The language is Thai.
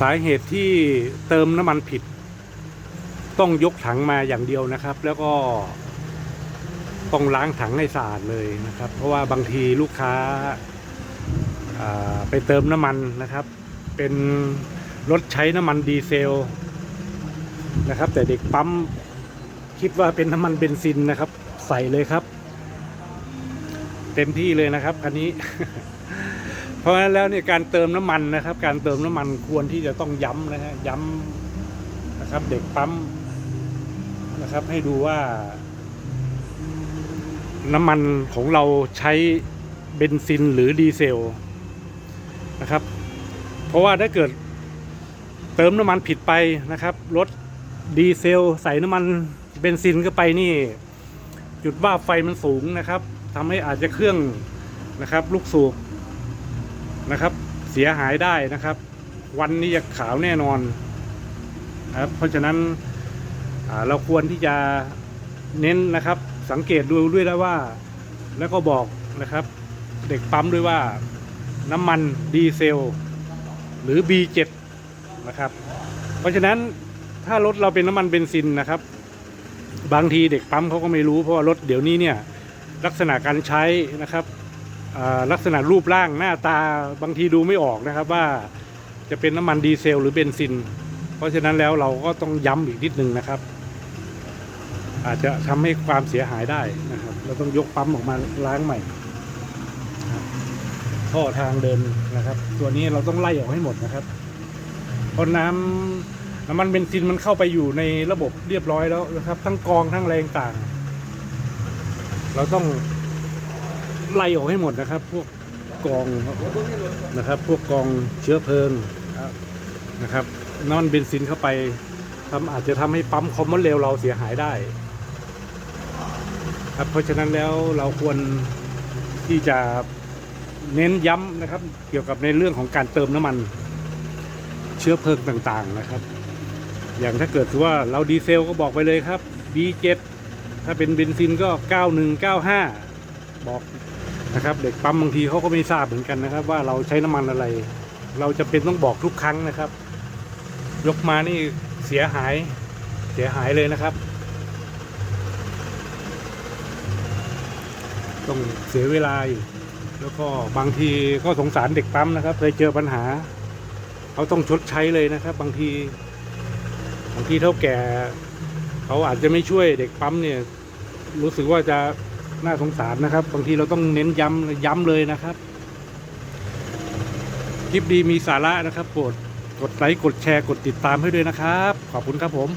สาเหตุที่เติมน้ำมันผิด ต้องยกถังมาอย่างเดียวนะครับ แล้วก็ต้องล้างถังให้สะอาดเลยนะครับ เพราะว่าบางทีลูกค้าอ่าไปเติมน้ำมันนะครับ เป็นรถใช้น้ำมันดีเซลนะครับ แต่เด็กปั๊มคิดว่าเป็นน้ำมันเบนซินนะครับ ใส่เลยครับ เต็มที่เลยนะครับคันนี้ เพราะฉะนั้นแล้วเนี่ยการเติมน้ำมันนะครับ การเติมน้ำมันควรที่จะต้องย้ำนะฮะย้ำนะครับเด็กปั๊มนะครับให้ดูว่า น้ำมันของเราใช้เบนซินหรือดีเซลนะครับ เพราะว่าถ้าเกิดเติมน้ำมันผิดไปนะครับรถดีเซลใส่น้ำมันเบนซินเข้าไปนี่ จุดว่าไฟมันสูงนะครับทำให้อาจจะเครื่องนะครับ ลูกสูบ นะครับ เสียหายได้นะครับ วันนี้จะขาวแน่นอนนะครับเพราะฉะนั้นเราควรที่จะเน้นนะครับ สังเกตดูด้วยแล้วว่า แล้วก็บอกนะครับ เด็กปั๊มด้วยว่าน้ำมันดีเซล หรือ B7 นะครับ เพราะฉะนั้นถ้ารถเราเป็นน้ำมันเบนซินนะครับ บางทีเด็กปั๊มเขาก็ไม่รู้เพราะว่ารถเดี๋ยวนี้เนี่ยลักษณะการใช้นะครับ ลักษณะรูปร่างหน้าตาบางทีดูไม่ออกนะครับว่าจะเป็นน้ำมันดีเซล หรือเบนซิน เพราะฉะนั้นแล้วเราก็ต้องย้ำอีกนิดนึงนะครับ อาจจะทำให้ความเสียหายได้นะครับ เราต้องยกปั๊มออกมาล้างใหม่ท่อทางเดินนะครับ ตัวนี้เราต้องไล่ออกให้หมดนะครับ เพราะน้ำน้ำมันเบนซินมันเข้าไปอยู่ในระบบเรียบร้อยแล้วนะครับ ทั้งกรองทั้งแรงต่าง เราต้อง ไล่ออกให้หมดนะครับ พวกกองนะครับ พวกกองเชื้อเพลิงนะครับน้ำมันเบนซินเข้าไปทำอาจจะทำให้ปั๊มคอมมอนเรลเราเสียหายได้ ครับเพราะฉะนั้นแล้วเราควรที่จะเน้นย้ำนะครับ เกี่ยวกับในเรื่องของการเติมน้ำมัน เชื้อเพลิงต่างๆนะครับ อย่างถ้าเกิดว่าเราดีเซลก็บอกไปเลยครับ B7 ถ้าเป็นเบนซินก็ 9195 บอกนะครับ เด็กปั๊มบางทีเขาก็ไม่ทราบเหมือนกันนะครับ ว่าเราใช้น้ำมันอะไร เราจะเป็นต้องบอกทุกครั้งนะครับ ยกมานี่เสียหายเสียหายเลยนะครับ ต้องเสียเวลาอยู่แล้วก็บางทีก็สงสารเด็กปั๊มนะครับ เคยเจอปัญหาเขาต้องชดใช้เลยนะครับ บางที บางทีเท่าแก่ เขาอาจจะไม่ช่วยเด็กปั๊มเนี่ย รู้สึกว่าจะ น่าสงสารนะครับ บางทีเราต้องเน้นย้ำย้ำเลยนะครับ คลิปดีมีสาระนะครับโปรดกดไลค์กดแชร์กดติดตามให้ด้วยนะครับ ขอบคุณครับผม